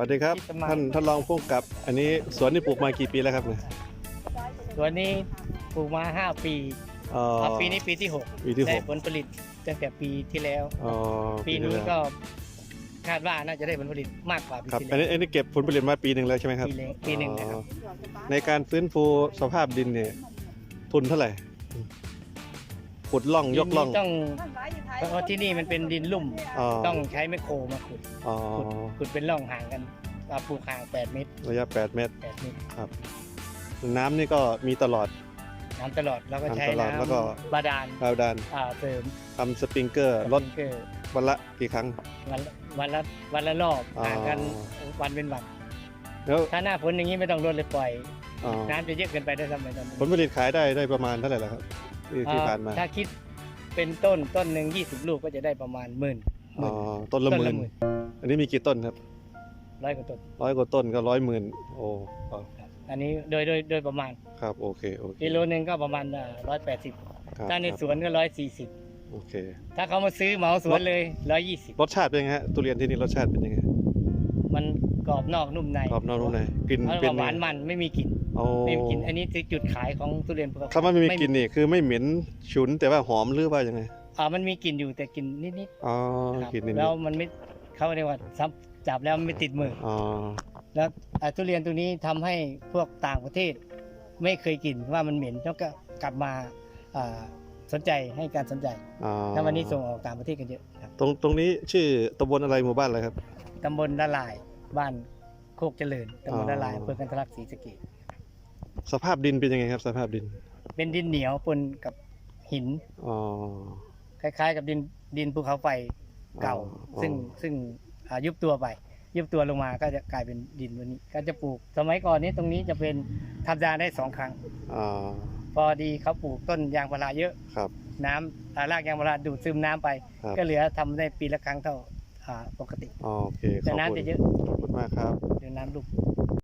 สวัสดีครับที่จะมาท่านท่านรองผู้กำกับ อันนี้สวนนี่ปลูกมากี่ปีแล้วครับเนี่ยตัวนี้ปลูกมา 5 ปีอ๋อเอาปีนี้ปีที่ปีที่6หได้กผลผลิตตั้งแต่ปีที่แล้วอ๋อปีที่นี้แล้วก็คาดว่าน่าจะได้ผลผลิตมากกว่าปีครับที่อันแล้นี้วอันนี้เก็บผลผลิตมาปีหนึ่งแล้วใช่ไหมครับปีหนึ่งปีหนึ่งนะครับอ๋อในการฟื้นฟูสภาพดินเนี่ยทุนเท่าไหร่ขุดล่องยกล่องดินนี้ต้อง เพราะว่าที่นี่มันเป็นดินลุ่ม อ๋อ ต้องใช้ไมคโครมาขุดอ๋อขุดขุดเป็นร่องห่างกันอ่าปลูกห่าง 8 เมตรระยะ 8 เมตร 8เมตรน้ำนี่ก็มีตลอด น้ำตลอดแล้วก็ใช้น้ำตลอดน้แล้วก็ำบาดาลราวดานอ่าเสริมทำสปริงเกอร์ลดสปริงเกอร์วันละกี่ครั้ง วันละวันละวันละรอบอ๋อ ห่างกันวันเป็นวันแล้วถ้าหน้าฝนอย่างนี้ไม่ต้องรดเลยปล่อย อ๋อน้ำจะเยอะเกินไปได้วยซ้ำไปตอนนี้ผลผลิตขายได้ได้ประมาณเท่าไหร่แล้วครับที่ที่ผ่านมา ถ้าคิด เป็นต้นต้นหนึ่งยี่สิบลูกก็จะได้ประมาณหมื่นหอ๋มื่อนต้นละหมื่นอันนี้มีกี่ต้นครับร้อยกว่าต้นร้อยกว่าต้นก็ร้อยหมื่นโอ้อ๋อครับอันนี้โดยโดยโดยประมาณครับโอเคโอเคกิโลหนึ่งก็ประมาณร้อยแปดสิบครับถ้าในครับสวนก็ร้อยสี่สิบโอเค ถ้าเขามาซื้อเหมาสวนเลยร้อยยี่สิบรสชาติเป็นยังไงฮะทุเรียนที่นี่รสชาติเป็นยังไง มันกรอบนอกนุ่มในกรอบนอกนุ่มในกลิ่นแล้วเป็ก็นหวานไงมันไม่มีกลิ่นโอ้ไม่มีกลิ่นอันนี้คือจุดขายของทุเรียนภูเขาคำว่าไม่มีกลิ่นนี่คือไม่เหม็นฉุนแต่ว่าหอมหรือว่ายังไงอ่ามันมีกลิ่นอยู่แต่กลิ่นนิดอ๋อๆครับกลิ่นนิดแล้วมันไม่เขาเรียกว่าซับจับแล้วมันไม่ติดมือๆอ๋อแล้วอ่าทุเรียนตัวนี้ทำให้พวกต่างประเทศ ไม่เคยกินว่ามันเหม็นแล้วก็กลับมาอ่าสนใจให้การสนใจอ๋อแล้ววันนี้ส่งออกต่างประเทศกันเยอะครับตรงตรงนี้ชื่อตำบลอะไรหมู่บ้านอะไรครับ ตำบลละลายบ้านโคกเจริญตำบลละลายอ๋ออำเภอกันทรลักษณ์ศรีสะเกษสภาพดินเป็นยังไงครับ สภาพดิน เป็นดินเหนียวปนกับหินอ๋อคล้ายๆ กับดินดินภูเขาไฟเก่าอ๋อซึ่งซึ่งอ่ายุบตัวไป ยุบตัวลงมาก็จะกลายเป็นดินวันนี้ ก็จะปลูกสมัยก่อนนี้ตรงนี้จะเป็นทำยางได้สองครั้งอ๋อพอดีเขาปลูกต้นยางพาราเยอะครับ น้ำอ่ารากยางพาราดูดซึมน้ำไปครับก็เหลือทำได้ปีละครั้งเท่าอ่า ปกติอ๋อโอเคขแต่อบน้ำคุจะณเยอะขอบคุณมากครับ เดี๋ยวน้ำลูก